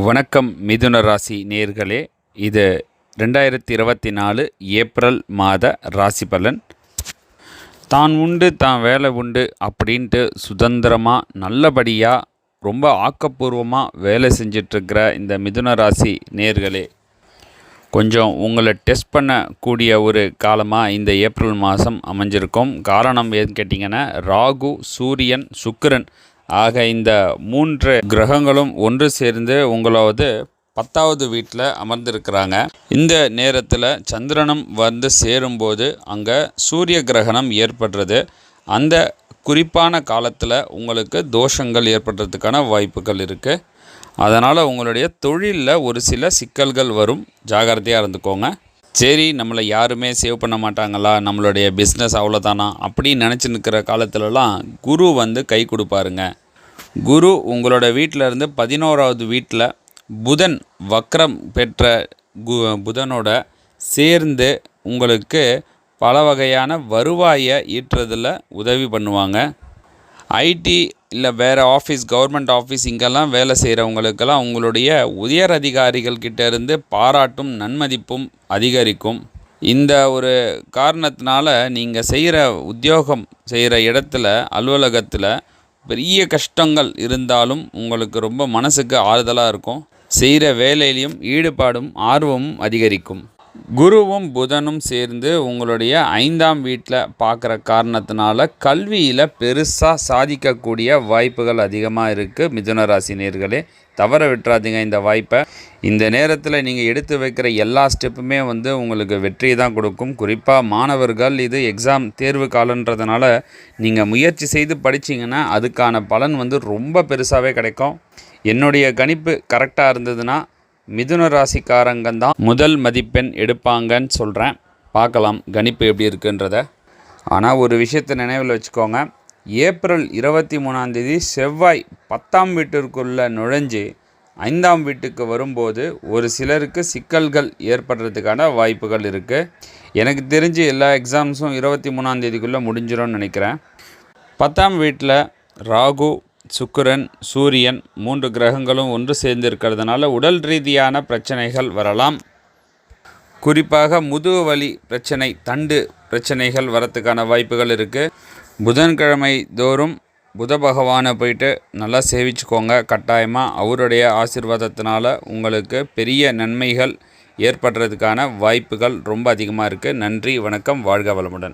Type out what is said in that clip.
வணக்கம் மிதுன ராசி நேர்களே. இது ரெண்டாயிரத்தி இருபத்தி நாலு ஏப்ரல் மாத ராசி பலன். தான் உண்டு தான் வேலை உண்டு அப்படின்ட்டு சுதந்திரமாக நல்லபடியாக ரொம்ப ஆக்கப்பூர்வமாக வேலை செஞ்சிட்ருக்கிற இந்த மிதுன ராசி நேர்களே. கொஞ்சம் உங்களை டெஸ்ட் பண்ணக்கூடிய ஒரு காலமாக இந்த ஏப்ரல் மாதம் அமைஞ்சிருக்கும். காரணம் ஏன்னு கேட்டிங்கன்னா ராகு சூரியன் சுக்கிரன் ஆக இந்த மூன்று கிரகங்களும் ஒன்று சேர்ந்து உங்களது பத்தாவது வீட்டில் அமர்ந்திருக்கிறாங்க. இந்த நேரத்தில் சந்திரனும் வந்து சேரும்போது அங்கே சூரிய கிரகணம் ஏற்படுறது. அந்த குறிப்பான காலத்தில் உங்களுக்கு தோஷங்கள் ஏற்படுறதுக்கான வாய்ப்புகள் இருக்குது. அதனால் உங்களுடைய தொழிலில் ஒரு சில சிக்கல்கள் வரும். ஜாகிரதையாக இருந்துக்கோங்க. சரி நம்மளை யாருமே சேவ் பண்ண மாட்டாங்களா? நம்மளுடைய பிஸ்னஸ் அவ்வளோதானா அப்படின்னு நினச்சி நிற்கிற காலத்துலலாம் குரு வந்து கை கொடுப்பாருங்க. குரு உங்களோட வீட்டில் இருந்து பதினோராவது வீட்டில் புதன் வக்ரம் பெற்ற கு புதனோட சேர்ந்து உங்களுக்கு பல வகையான வருவாயை ஈட்டுறதில் உதவி பண்ணுவாங்க. ஐடி இல்லை வேறு ஆஃபீஸ் கவர்மெண்ட் ஆஃபீஸ் இங்கெல்லாம் வேலை செய்கிறவங்களுக்கெல்லாம் உங்களுடைய உயர் அதிகாரிகள்கிட்ட இருந்து பாராட்டும் நன்மதிப்பும் அதிகரிக்கும். இந்த ஒரு காரணத்தினால நீங்கள் செய்கிற உத்தியோகம் செய்கிற இடத்துல அலுவலகத்தில் பெரிய கஷ்டங்கள் இருந்தாலும் உங்களுக்கு ரொம்ப மனசுக்கு ஆறுதலாக இருக்கும். செய்கிற வேலையிலையும் ஈடுபாடும் ஆர்வமும் அதிகரிக்கும். குருவும் புதனும் சேர்ந்து உங்களுடைய ஐந்தாம் வீட்டில் பார்க்குற காரணத்தினால கல்வியில் பெருசாக சாதிக்கக்கூடிய வாய்ப்புகள் அதிகமாக இருக்குது மிதுன ராசி நேர்களே. தவற விட்டுறாதீங்க இந்த வாய்ப்பை. இந்த நேரத்தில் நீங்கள் எடுத்து வைக்கிற எல்லா ஸ்டெப்புமே வந்து உங்களுக்கு வெற்றி தான் கொடுக்கும். குறிப்பாக மாணவர்கள் இது எக்ஸாம் தேர்வு காலன்றதுனால நீங்கள் முயற்சி செய்து படிச்சிங்கன்னா அதுக்கான பலன் வந்து ரொம்ப பெருசாகவே கிடைக்கும். என்னுடைய கணிப்பு கரெக்டாக இருந்ததுன்னா மிதுன ராசிக்காரங்க தான் முதல் மதிப்பெண் எடுப்பாங்கன்னு சொல்கிறேன் பார்க்கலாம் கணிப்பு எப்படி இருக்குன்றத. ஆனால் ஒரு விஷயத்தை நினைவில் வச்சுக்கோங்க. ஏப்ரல் இருபத்தி மூணாந்தேதி செவ்வாய் பத்தாம் வீட்டிற்குள்ளே நுழைஞ்சு ஐந்தாம் வீட்டுக்கு வரும்போது ஒரு சிலருக்கு சிக்கல்கள் ஏற்படுறதுக்கான வாய்ப்புகள் இருக்குது எனக்கு தெரிஞ்சு எல்லா எக்ஸாம்ஸும் இருபத்தி மூணாந்தேதிக்குள்ளே முடிஞ்சிடும்னு நினைக்கிறேன். பத்தாம் வீட்டில் ராகு சுக்கிரன் சூரியன் மூன்று கிரகங்களும் ஒன்று சேர்ந்திருக்கிறதுனால உடல் ரீதியான பிரச்சனைகள் வரலாம். குறிப்பாக முதுகு வலி பிரச்சனை தண்டு பிரச்சனைகள் வரத்துக்கான வாய்ப்புகள் இருக்குது புதன்கிழமை தோறும் புத பகவானை போயிட்டு நல்லா சேவிச்சுக்கோங்க. கட்டாயமாக அவருடைய ஆசிர்வாதத்தினால உங்களுக்கு பெரிய நன்மைகள் ஏற்படுறதுக்கான வாய்ப்புகள் ரொம்ப அதிகமாக இருக்குது நன்றி வணக்கம் வாழ்க வளமுடன்.